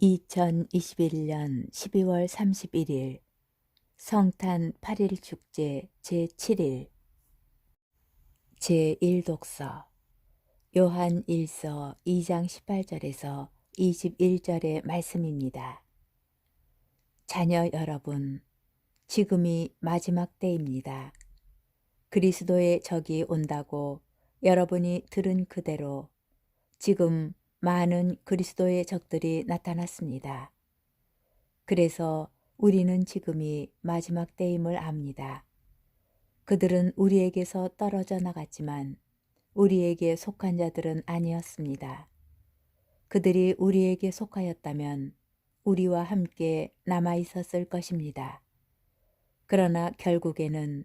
2021년 12월 31일 성탄 8일 축제 제7일 제1독서 요한 1서 2장 18절에서 21절의 말씀입니다. 자녀 여러분, 지금이 마지막 때입니다. 그리스도의 적이 온다고 여러분이 들은 그대로 지금 많은 그리스도의 적들이 나타났습니다. 그래서 우리는 지금이 마지막 때임을 압니다. 그들은 우리에게서 떨어져 나갔지만 우리에게 속한 자들은 아니었습니다. 그들이 우리에게 속하였다면 우리와 함께 남아 있었을 것입니다. 그러나 결국에는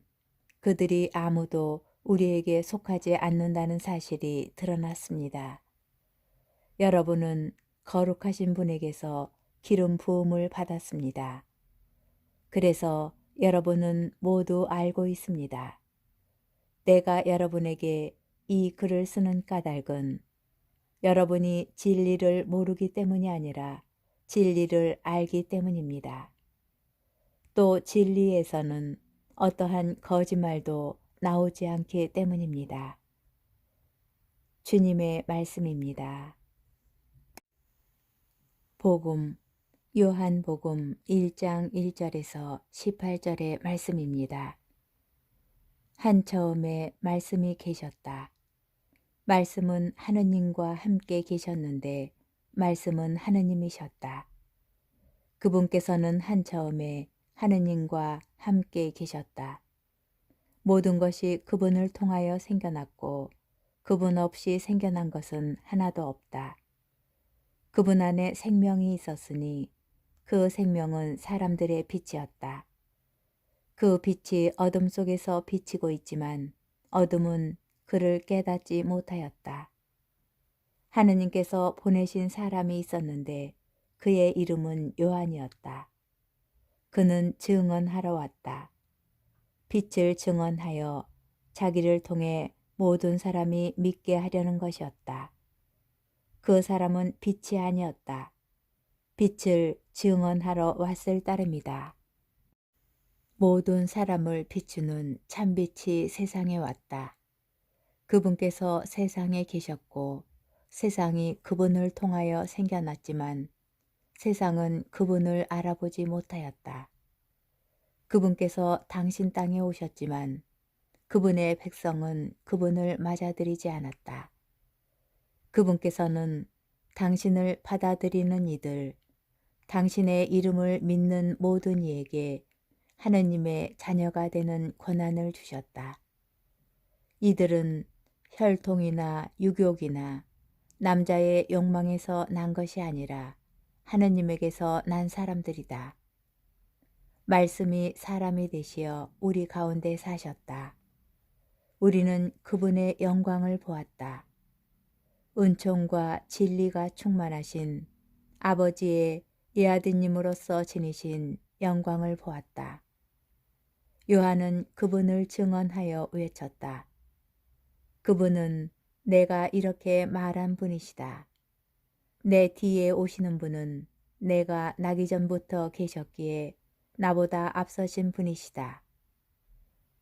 그들이 아무도 우리에게 속하지 않는다는 사실이 드러났습니다. 여러분은 거룩하신 분에게서 기름 부음을 받았습니다. 그래서 여러분은 모두 알고 있습니다. 내가 여러분에게 이 글을 쓰는 까닭은 여러분이 진리를 모르기 때문이 아니라 진리를 알기 때문입니다. 또 진리에서는 어떠한 거짓말도 나오지 않기 때문입니다. 주님의 말씀입니다. 복음 요한복음 1장 1절에서 18절의 말씀입니다. 한 처음에 말씀이 계셨다. 말씀은 하느님과 함께 계셨는데 말씀은 하느님이셨다. 그분께서는 한 처음에 하느님과 함께 계셨다. 모든 것이 그분을 통하여 생겨났고 그분 없이 생겨난 것은 하나도 없다. 그분 안에 생명이 있었으니 그 생명은 사람들의 빛이었다. 그 빛이 어둠 속에서 비치고 있지만 어둠은 그를 깨닫지 못하였다. 하느님께서 보내신 사람이 있었는데 그의 이름은 요한이었다. 그는 증언하러 왔다. 빛을 증언하여 자기를 통해 모든 사람이 믿게 하려는 것이었다. 그 사람은 빛이 아니었다. 빛을 증언하러 왔을 따름이다. 모든 사람을 비추는 참빛이 세상에 왔다. 그분께서 세상에 계셨고 세상이 그분을 통하여 생겨났지만 세상은 그분을 알아보지 못하였다. 그분께서 당신 땅에 오셨지만 그분의 백성은 그분을 맞아들이지 않았다. 그분께서는 당신을 받아들이는 이들, 당신의 이름을 믿는 모든 이에게 하느님의 자녀가 되는 권한을 주셨다. 이들은 혈통이나 유욕이나 남자의 욕망에서 난 것이 아니라 하느님에게서 난 사람들이다. 말씀이 사람이 되시어 우리 가운데 사셨다. 우리는 그분의 영광을 보았다. 은총과 진리가 충만하신 아버지의 예아드님으로서 지니신 영광을 보았다. 요한은 그분을 증언하여 외쳤다. 그분은 내가 이렇게 말한 분이시다. 내 뒤에 오시는 분은 내가 나기 전부터 계셨기에 나보다 앞서신 분이시다.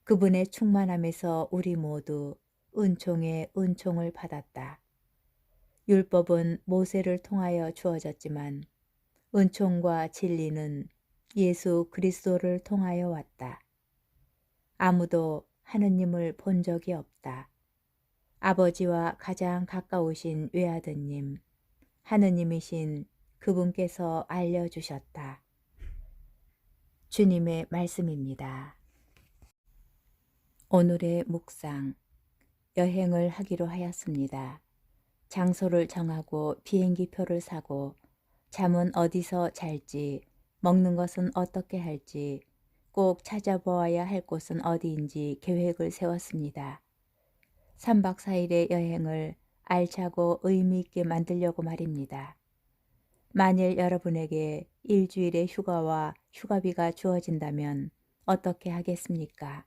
그분의 충만함에서 우리 모두 은총에 은총을 받았다. 율법은 모세를 통하여 주어졌지만 은총과 진리는 예수 그리스도를 통하여 왔다. 아무도 하느님을 본 적이 없다. 아버지와 가장 가까우신 외아드님, 하느님이신 그분께서 알려주셨다. 주님의 말씀입니다. 오늘의 묵상, 여행을 하기로 하였습니다. 장소를 정하고 비행기 표를 사고 잠은 어디서 잘지 먹는 것은 어떻게 할지 꼭 찾아보아야 할 곳은 어디인지 계획을 세웠습니다. 3박 4일의 여행을 알차고 의미 있게 만들려고 말입니다. 만일 여러분에게 일주일의 휴가와 휴가비가 주어진다면 어떻게 하겠습니까?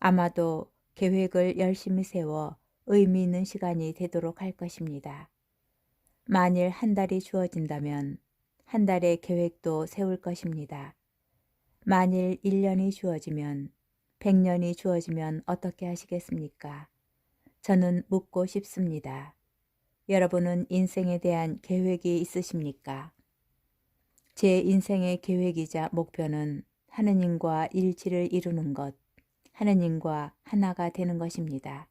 아마도 계획을 열심히 세워 의미 있는 시간이 되도록 할 것입니다. 만일 한 달이 주어진다면 한 달의 계획도 세울 것입니다. 만일 1년이 주어지면 100년이 주어지면 어떻게 하시겠습니까? 저는 묻고 싶습니다. 여러분은 인생에 대한 계획이 있으십니까? 제 인생의 계획이자 목표는 하느님과 일치를 이루는 것, 하느님과 하나가 되는 것입니다.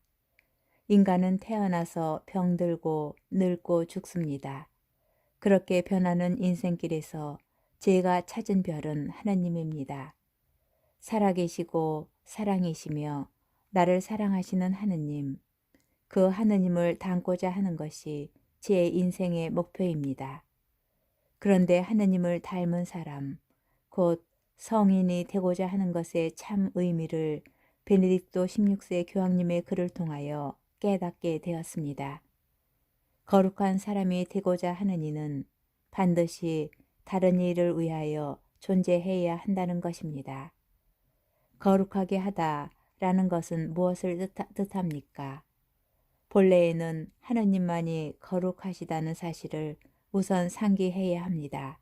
인간은 태어나서 병들고 늙고 죽습니다. 그렇게 변하는 인생길에서 제가 찾은 별은 하나님입니다. 살아계시고 사랑이시며 나를 사랑하시는 하느님, 그 하느님을 닮고자 하는 것이 제 인생의 목표입니다. 그런데 하느님을 닮은 사람, 곧 성인이 되고자 하는 것의 참 의미를 베네딕토 16세 교황님의 글을 통하여 깨닫게 되었습니다. 거룩한 사람이 되고자 하는 이는 반드시 다른 일을 위하여 존재해야 한다는 것입니다. 거룩하게 하다라는 것은 무엇을 뜻합니까? 본래에는 하느님만이 거룩하시다는 사실을 우선 상기해야 합니다.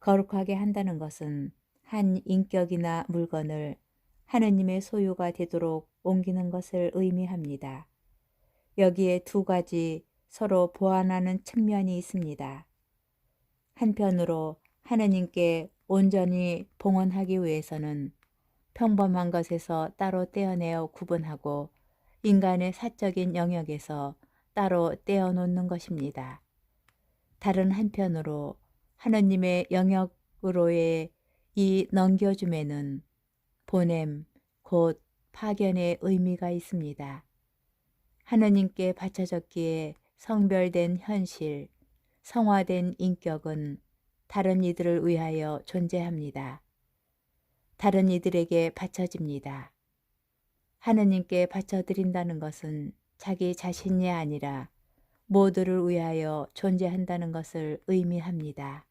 거룩하게 한다는 것은 한 인격이나 물건을 하느님의 소유가 되도록 옮기는 것을 의미합니다. 여기에 두 가지 서로 보완하는 측면이 있습니다. 한편으로 하느님께 온전히 봉헌하기 위해서는 평범한 것에서 따로 떼어내어 구분하고 인간의 사적인 영역에서 따로 떼어놓는 것입니다. 다른 한편으로 하느님의 영역으로의 이 넘겨줌에는 보냄, 곧 파견의 의미가 있습니다. 하느님께 바쳐졌기에 성별된 현실, 성화된 인격은 다른 이들을 위하여 존재합니다. 다른 이들에게 바쳐집니다. 하느님께 바쳐드린다는 것은 자기 자신이 아니라 모두를 위하여 존재한다는 것을 의미합니다.